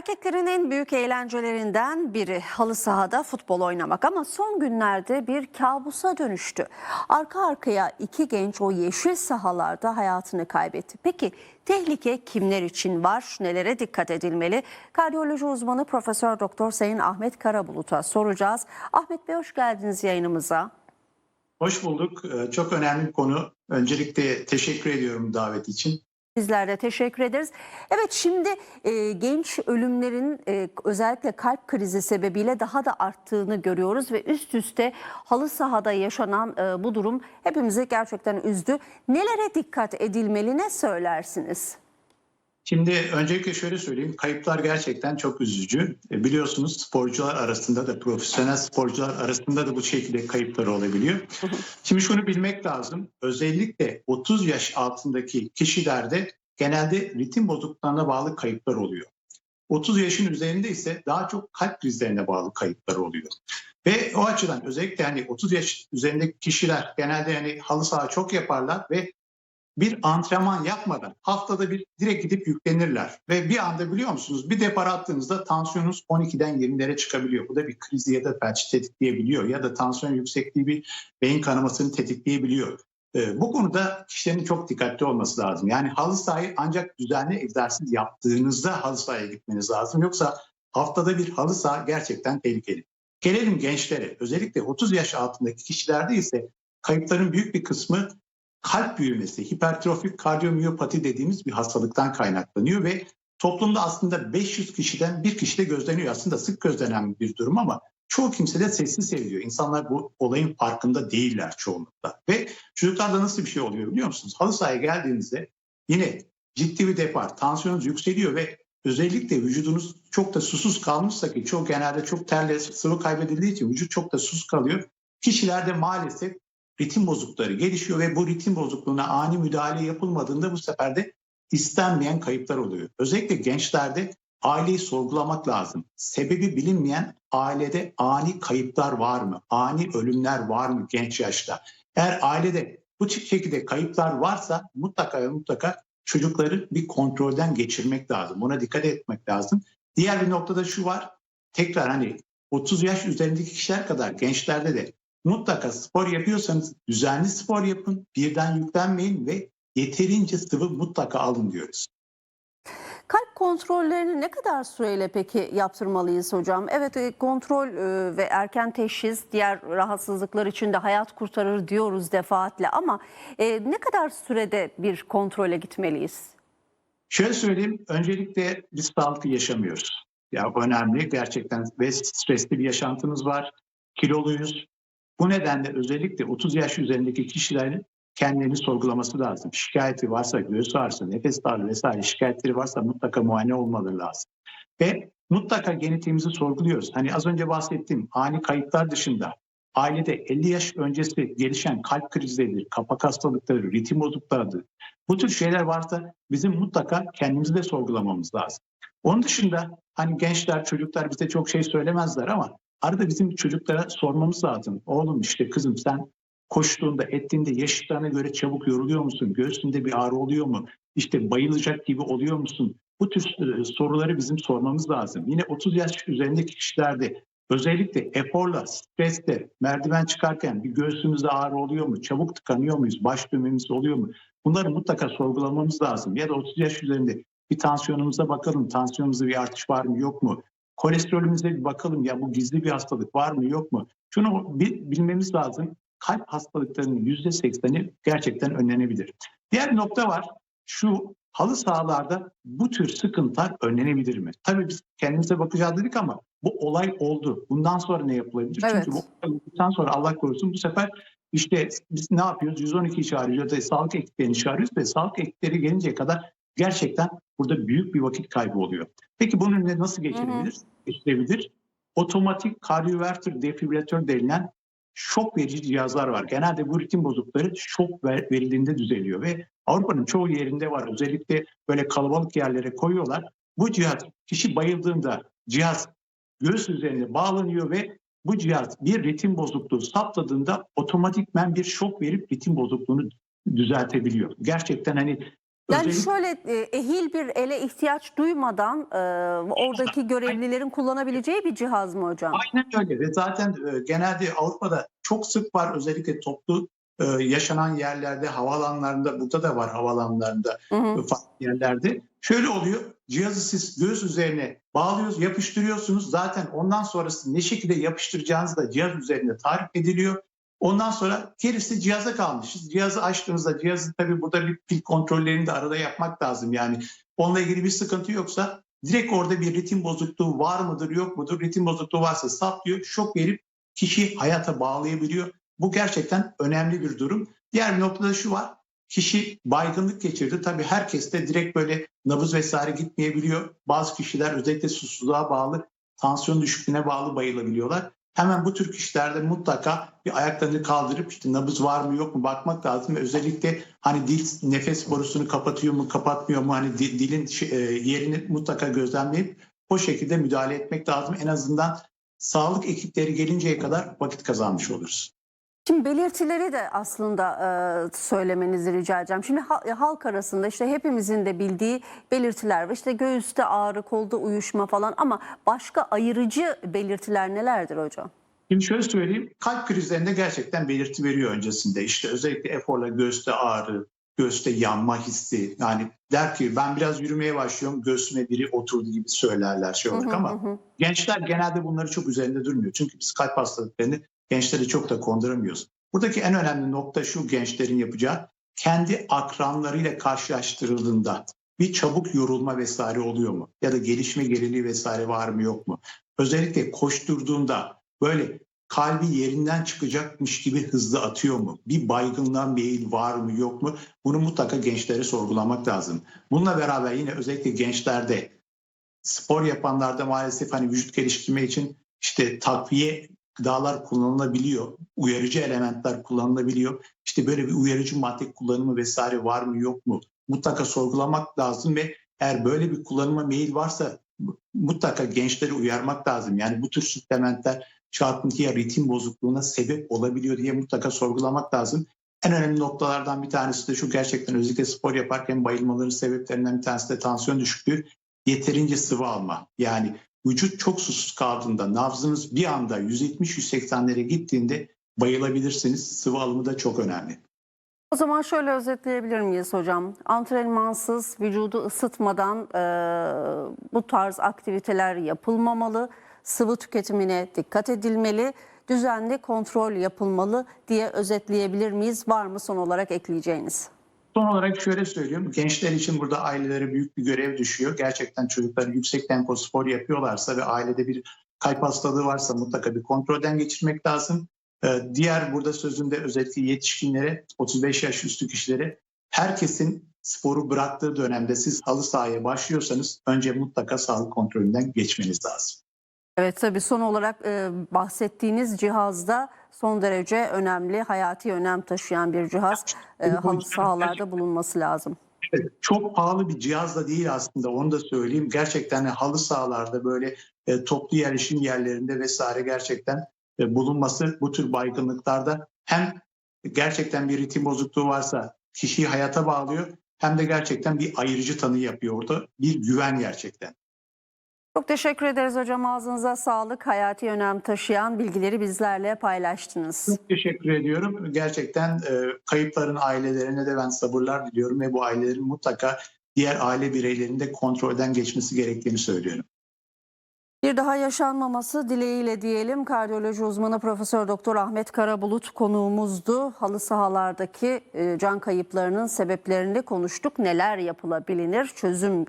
Erkeklerin en büyük eğlencelerinden biri halı sahada futbol oynamak ama son günlerde bir kabusa dönüştü. Arka arkaya iki genç o yeşil sahalarda hayatını kaybetti. Peki tehlike kimler için var? Nelere dikkat edilmeli? Kardiyoloji uzmanı Profesör Doktor Sayın Ahmet Karabulut'a soracağız. Ahmet Bey hoş geldiniz yayınımıza. Hoş bulduk. Ee, Çok önemli bir konu. Öncelikle teşekkür ediyorum davet için. Bizler de teşekkür ederiz. Evet şimdi e, genç ölümlerin e, özellikle kalp krizi sebebiyle daha da arttığını görüyoruz ve üst üste halı sahada yaşanan e, bu durum hepimizi gerçekten üzdü. Nelere dikkat edilmeli ne söylersiniz? Şimdi öncelikle şöyle söyleyeyim. Kayıplar gerçekten çok üzücü. E, Biliyorsunuz sporcular arasında da profesyonel sporcular arasında da bu şekilde kayıplar olabiliyor. Şimdi şunu bilmek lazım. Özellikle 30 yaş altındaki kişilerde genelde ritim bozukluklarına bağlı kayıplar oluyor. 30 yaşın üzerinde ise daha çok kalp krizlerine bağlı kayıplar oluyor. Ve o açıdan özellikle hani 30 yaş üzerindeki kişiler genelde hani halı saha çok yaparlar ve bir antrenman yapmadan haftada bir direkt gidip yüklenirler. Ve bir anda biliyor musunuz bir depar attığınızda tansiyonunuz 12'den 20'lere çıkabiliyor. Bu da bir krizi ya da felç tetikleyebiliyor ya da tansiyon yüksekliği bir beyin kanamasını tetikleyebiliyor. Ee, bu konuda kişilerin çok dikkatli olması lazım. Yani halı sahayı ancak düzenli egzersiz yaptığınızda halı sahaya gitmeniz lazım. Yoksa haftada bir halı saha gerçekten tehlikeli. Gelelim gençlere. Özellikle 30 yaş altındaki kişilerde ise kayıpların büyük bir kısmı kalp büyümesi, hipertrofik kardiyomiyopati dediğimiz bir hastalıktan kaynaklanıyor ve toplumda aslında 500 kişiden bir kişide gözleniyor. Aslında sık gözlenen bir durum ama çoğu kimse de sessiz seviyor. İnsanlar bu olayın farkında değiller çoğunlukla. Ve çocuklarda nasıl bir şey oluyor biliyor musunuz? Halı sahaya geldiğinizde yine ciddi bir depar, tansiyonunuz yükseliyor ve özellikle vücudunuz çok da susuz kalmışsa ki çok genelde çok terle sıvı kaybedildiği için vücut çok da susuz kalıyor. Kişilerde maalesef ritim bozuklukları gelişiyor ve bu ritim bozukluğuna ani müdahale yapılmadığında bu sefer de istenmeyen kayıplar oluyor. Özellikle gençlerde aileyi sorgulamak lazım. Sebebi bilinmeyen ailede ani kayıplar var mı? Ani ölümler var mı genç yaşta? Eğer ailede bu şekilde kayıplar varsa mutlaka ve mutlaka çocukları bir kontrolden geçirmek lazım. Buna dikkat etmek lazım. Diğer bir noktada şu var. Tekrar hani 30 yaş üzerindeki kişiler kadar gençlerde de mutlaka spor yapıyorsanız düzenli spor yapın, birden yüklenmeyin ve yeterince sıvı mutlaka alın diyoruz. Kalp kontrollerini ne kadar süreyle peki yaptırmalıyız hocam? Evet e, kontrol e, ve erken teşhis diğer rahatsızlıklar için de hayat kurtarır diyoruz defaatle ama e, ne kadar sürede bir kontrole gitmeliyiz? Şöyle söyleyeyim, öncelikle biz sağlıklı yaşamıyoruz. Ya önemli gerçekten ve stresli bir yaşantımız var, kiloluyuz. Bu nedenle özellikle 30 yaş üzerindeki kişilerin kendilerini sorgulaması lazım. Şikayeti varsa, göğüs ağrısı, nefes darlığı vesaire şikayetleri varsa mutlaka muayene olmaları lazım. Ve mutlaka genetiğimizi sorguluyoruz. Hani az önce bahsettiğim ani kayıplar dışında ailede 50 yaş öncesi gelişen kalp krizleridir, kapak hastalıkları, ritim bozukluklarıdır. Bu tür şeyler varsa bizim mutlaka kendimizi de sorgulamamız lazım. Onun dışında hani gençler, çocuklar bize çok şey söylemezler ama arada bizim çocuklara sormamız lazım. Oğlum işte kızım sen koştuğunda, ettiğinde yaşıtlarına göre çabuk yoruluyor musun? Göğsünde bir ağrı oluyor mu? İşte bayılacak gibi oluyor musun? Bu tür e, soruları bizim sormamız lazım. Yine 30 yaş üzerindeki kişilerde özellikle eforla, stresle, merdiven çıkarken bir göğsümüzde ağrı oluyor mu? Çabuk tıkanıyor muyuz? Baş dönmemiz oluyor mu? Bunları mutlaka sorgulamamız lazım. Ya da 30 yaş üzerinde bir tansiyonumuza bakalım. Tansiyonumuzda bir artış var mı yok mu? Kolesterolümüze bir bakalım ya bu gizli bir hastalık var mı yok mu? Şunu bilmemiz lazım. Kalp hastalıklarının %80'i gerçekten önlenebilir. Diğer bir nokta var. Şu halı sahalarda bu tür sıkıntılar önlenebilir mi? Tabii biz kendimize bakacağız dedik ama bu olay oldu. Bundan sonra ne yapılabilir? Evet. Çünkü bu olduktan sonra Allah korusun bu sefer işte biz ne yapıyoruz? 112'yi çağırıyoruz da sağlık ekiplerini çağırıyoruz ve sağlık ekipleri gelinceye kadar gerçekten burada büyük bir vakit kaybı oluyor. Peki bunun önüne nasıl geçilebilir? Geçilebilir. Otomatik kardiyoverter defibrilatör denilen şok verici cihazlar var. Genelde bu ritim bozuklukları şok ver- verildiğinde düzeliyor ve Avrupa'nın çoğu yerinde var. Özellikle böyle kalabalık yerlere koyuyorlar. Bu cihaz kişi bayıldığında cihaz göğüs üzerine bağlanıyor ve bu cihaz bir ritim bozukluğu saptadığında otomatikmen bir şok verip ritim bozukluğunu düzeltebiliyor. Gerçekten hani Yani Özellikle- şöyle e, ehil bir ele ihtiyaç duymadan e, oradaki görevlilerin kullanabileceği bir cihaz mı hocam? Aynen öyle ve zaten e, genelde Avrupa'da çok sık var özellikle toplu e, yaşanan yerlerde, havaalanlarında, burada da var havaalanlarında Hı hı. e, farklı yerlerde. Şöyle oluyor, cihazı siz göğüs üzerine bağlıyorsunuz, yapıştırıyorsunuz. Zaten ondan sonrası ne şekilde yapıştıracağınız da cihaz üzerinde tarif ediliyor. Ondan sonra gerisi cihaza kalmışız. Cihazı açtığınızda cihazı tabii burada bir pil kontrollerini de arada yapmak lazım. Yani onunla ilgili bir sıkıntı yoksa direkt orada bir ritim bozukluğu var mıdır yok mudur? Ritim bozukluğu varsa saplıyor, şok verip kişi hayata bağlayabiliyor. Bu gerçekten önemli bir durum. Diğer bir noktada şu var. Kişi baygınlık geçirdi. Tabii herkes de direkt böyle nabız vesaire gitmeyebiliyor. Bazı kişiler özellikle susuzluğa bağlı, tansiyon düşüklüğüne bağlı bayılabiliyorlar. Hemen bu tür kişilerde mutlaka bir ayaklarını kaldırıp işte nabız var mı yok mu bakmak lazım. Ve özellikle hani dil nefes borusunu kapatıyor mu kapatmıyor mu hani di- dilin e, yerini mutlaka gözlemleyip o şekilde müdahale etmek lazım. En azından sağlık ekipleri gelinceye kadar vakit kazanmış oluruz. Şimdi belirtileri de aslında e, söylemenizi rica edeceğim. Şimdi ha- halk arasında işte hepimizin de bildiği belirtiler var. İşte göğüste ağrı, kolda uyuşma falan ama başka ayırıcı belirtiler nelerdir hocam? Şimdi şöyle söyleyeyim, kalp krizlerinde gerçekten belirti veriyor öncesinde. İşte özellikle eforla göğüste ağrı, göğüste yanma hissi. Yani der ki ben biraz yürümeye başlıyorum, göğsüme biri oturdu gibi söylerler şey olarak ama gençler genelde bunları çok üzerinde durmuyor. Çünkü biz kalp hastalıklarını gençlere çok da konduramıyoruz. Buradaki en önemli nokta şu gençlerin yapacağı, kendi akranlarıyla karşılaştırıldığında bir çabuk yorulma vesaire oluyor mu? Ya da gelişme geriliği vesaire var mı yok mu? Özellikle koşturduğunda böyle kalbi yerinden çıkacakmış gibi hızlı atıyor mu? Bir baygınlığa meyil var mı yok mu? Bunu mutlaka gençlere sorgulamak lazım. Bununla beraber yine özellikle gençlerde spor yapanlarda maalesef hani vücut geliştirme için işte takviye gıdalar kullanılabiliyor. Uyarıcı elementler kullanılabiliyor. İşte böyle bir uyarıcı madde kullanımı vesaire var mı yok mu? Mutlaka sorgulamak lazım ve eğer böyle bir kullanıma meyil varsa mutlaka gençleri uyarmak lazım. Yani bu tür suplementler çarpıntıya, ritim bozukluğuna sebep olabiliyor diye mutlaka sorgulamak lazım. En önemli noktalardan bir tanesi de şu gerçekten özellikle spor yaparken bayılmaların sebeplerinden bir tanesi de tansiyon düşüklüğü. Yeterince sıvı alma. Yani vücut çok susuz kaldığında nabzınız bir anda 170-180'lere gittiğinde bayılabilirsiniz. Sıvı alımı da çok önemli. O zaman şöyle özetleyebilir miyiz hocam? Antrenmansız, vücudu ısıtmadan e, bu tarz aktiviteler yapılmamalı. Sıvı tüketimine dikkat edilmeli. Düzenli kontrol yapılmalı diye özetleyebilir miyiz? Var mı son olarak ekleyeceğiniz? Son olarak şöyle söylüyorum. Gençler için burada ailelere büyük bir görev düşüyor. Gerçekten çocuklar yüksek tempo spor yapıyorlarsa ve ailede bir kalp hastalığı varsa mutlaka bir kontrolden geçirmek lazım. Ee, Diğer burada sözünde özellikle yetişkinlere, 35 yaş üstü kişilere herkesin sporu bıraktığı dönemde siz halı sahaya başlıyorsanız önce mutlaka sağlık kontrolünden geçmeniz lazım. Evet tabii son olarak e, bahsettiğiniz cihazda son derece önemli, hayati önem taşıyan bir cihaz. E, halı sahalarda bulunması lazım. Evet, çok pahalı bir cihaz da değil aslında onu da söyleyeyim. Gerçekten halı sahalarda böyle e, toplu yerleşim yerlerinde vesaire gerçekten e, bulunması bu tür baygınlıklarda hem gerçekten bir ritim bozukluğu varsa kişiyi hayata bağlıyor hem de gerçekten bir ayırıcı tanı yapıyor orada. Bir güven gerçekten. Çok teşekkür ederiz hocam. Ağzınıza sağlık. Hayati önem taşıyan bilgileri bizlerle paylaştınız. Çok teşekkür ediyorum. Gerçekten e, kayıpların ailelerine de ben sabırlar diliyorum ve bu ailelerin mutlaka diğer aile bireylerinde kontrolden geçmesi gerektiğini söylüyorum. Bir daha yaşanmaması dileğiyle diyelim. Kardiyoloji uzmanı Profesör Doktor Ahmet Karabulut konuğumuzdu. Halı sahalardaki e, can kayıplarının sebeplerini konuştuk. Neler yapılabilir? Çözüm